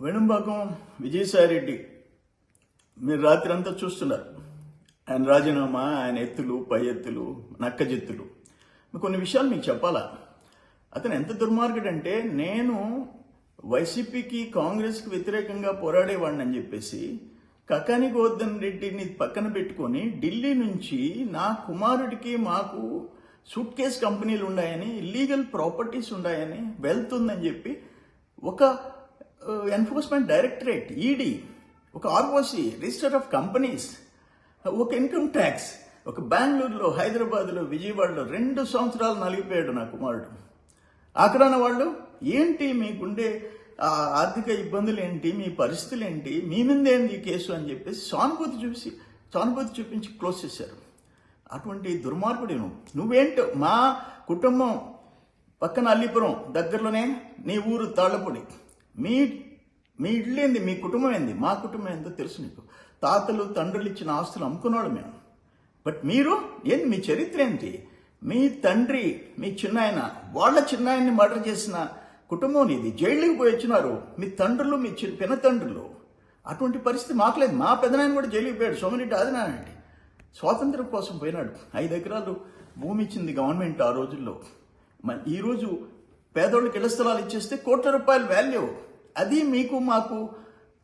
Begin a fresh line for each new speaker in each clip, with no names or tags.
వెనుంబాకం విజయసాయిరెడ్డి. మీరు రాత్రి అంతా చూస్తున్నారు. ఆయన రాజీనామా ఆయన ఎత్తులు పై ఎత్తులు నక్కజెత్తులు. కొన్ని విషయాలు మీకు చెప్పాలా? అతను ఎంత దుర్మార్గుడంటే నేను వైసీపీకి కాంగ్రెస్కి వ్యతిరేకంగా పోరాడేవాడిని అని చెప్పేసి కకాని గోవర్ధన్ రెడ్డిని పక్కన పెట్టుకొని ఢిల్లీ నుంచి నా కుమారుడికి మాకు సూట్ కేస్ కంపెనీలు ఉన్నాయని లీగల్ ప్రాపర్టీస్ ఉన్నాయని వెళ్తుందని చెప్పి ఒక ఎన్ఫోర్స్మెంట్ డైరెక్టరేట్ ఈడీ ఒక ఆర్ఓసి రిజిస్టర్ ఆఫ్ కంపెనీస్ ఒక ఇన్కమ్ ట్యాక్స్ ఒక బెంగళూరులో హైదరాబాద్లో విజయవాడలో రెండు సంవత్సరాలు నలిగిపోయాడు నా కుమారుడు. ఆఖరాన వాళ్ళు ఏంటి మీకుండే ఆర్థిక ఇబ్బందులు ఏంటి మీ పరిస్థితులు ఏంటి మీ మీద ఈ కేసు అని చెప్పేసి సానుభూతి చూసి సానుభూతి చూపించి క్లోజ్ చేశారు. అటువంటి దుర్మార్గుడు నువ్వు నువ్వేంటో మా కుటుంబం పక్కన అల్లిపురం దగ్గరలోనే నీ ఊరు తాళ్ళపొడి. మీ మీ ఇల్లు ఏంది? మీ కుటుంబం ఏంది? మా కుటుంబం ఏందో తెలుసు నీకు. తాతలు తండ్రులు ఇచ్చిన ఆస్తులు అమ్ముకున్నాడు మేము. బట్ మీరు ఏంది మీ చరిత్ర ఏంటి? మీ తండ్రి మీ చిన్నాయన వాళ్ళ చిన్నాయన్ని మర్డర్ చేసిన కుటుంబం ఇది జైలుకి పోయి వచ్చినారు. మీ తండ్రులు మీ చిన్న పిన తండ్రులు. అటువంటి పరిస్థితి మాకు లేదు. మా పెదనాయన కూడా జైలుకి పోయాడు. సోమరెడ్డి ఆదినారాయణ స్వాతంత్రం కోసం పోయినాడు. ఐదు ఎకరాలు భూమి ఇచ్చింది గవర్నమెంట్ ఆ రోజుల్లో. మరి ఈరోజు పేదోళ్ళకి ఇళ్ళ స్థలాలు ఇచ్చేస్తే కోట్ల రూపాయల వాల్యూ అది మీకు మాకు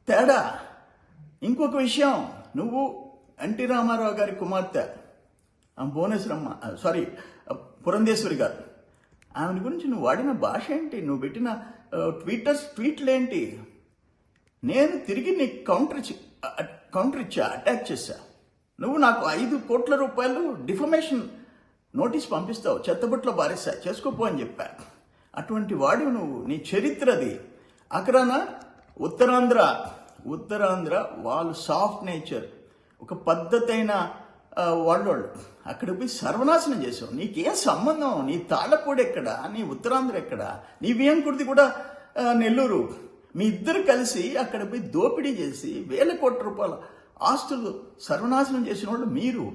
తేడా. ఇంకొక విషయం నువ్వు ఎన్టీ రామారావు గారి కుమార్తె భువనేశ్వరమ్మ సారీ పురంధేశ్వరి గారు. ఆమె గురించి నువ్వు వాడిన భాష ఏంటి? నువ్వు పెట్టిన ట్వీటర్స్ ట్వీట్లు ఏంటి? నేను తిరిగి నీకు కౌంటర్ కౌంటర్ ఇచ్చా అటాక్ చేశా. నువ్వు నాకు ఐదు కోట్ల రూపాయలు డిఫమేషన్ నోటీస్ పంపిస్తావు చెత్తబుట్లో బారేసా చేసుకోపో అని చెప్పాను అటువంటి వాడివి నువ్వు. నీ చరిత్రది. అక్కడన ఉత్తరాంధ్ర. ఉత్తరాంధ్ర వాళ్ళు సాఫ్ట్ నేచర్ ఒక పద్ధతైన వాళ్ళు వాళ్ళు అక్కడ పోయి సర్వనాశనం చేసావు నీకేం సంబంధం? నీ తాళపూడి ఎక్కడ? నీ ఉత్తరాంధ్ర ఎక్కడ? నీ వియంకుడిది కూడా నెల్లూరు. మీ ఇద్దరు కలిసి అక్కడ పోయి దోపిడీ చేసి వేల కోట్ల రూపాయల ఆస్తులు సర్వనాశనం చేసిన వాళ్ళు మీరు.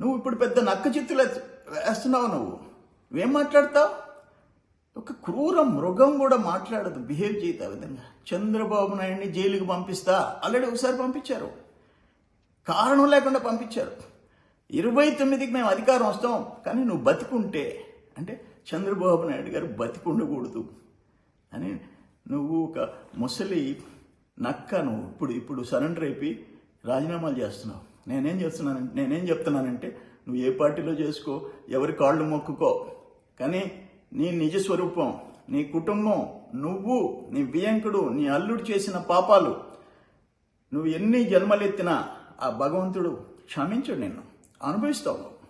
నువ్వు ఇప్పుడు పెద్ద నక్క చిత్తులు వేస్తున్నావు నువ్వు. ఏం మాట్లాడతావు? ఒక క్రూర మృగం కూడా మాట్లాడదు. బిహేవ్ చేయదు ఆ విధంగా. చంద్రబాబు నాయుడిని జైలుకి పంపిస్తా. ఆల్రెడీ ఒకసారి పంపించారు. కారణం లేకుండా పంపించారు. ఇరవై తొమ్మిదికి మేము అధికారం వస్తాం. కానీ నువ్వు బతికుంటే అంటే చంద్రబాబు నాయుడు గారు బతికి ఉండకూడదు అని నువ్వు ఒక ముసలి నక్క నువ్వు. ఇప్పుడు ఇప్పుడు సరెండర్ అయిపోయి రాజీనామాలు చేస్తున్నావు. నేనేం చేస్తున్నాను నేనేం చెప్తున్నానంటే నువ్వు ఏ పార్టీలో చేసుకో ఎవరి కాళ్ళు మొక్కుకో. కానీ నీ నిజ స్వరూపం నీ కుటుంబం నువ్వు నీ బియంకుడు నీ అల్లుడు చేసిన పాపాలు. నువ్వు ఎన్ని జన్మలెత్తినా ఆ భగవంతుడు క్షమించడు నిన్ను. అనుభవిస్తావు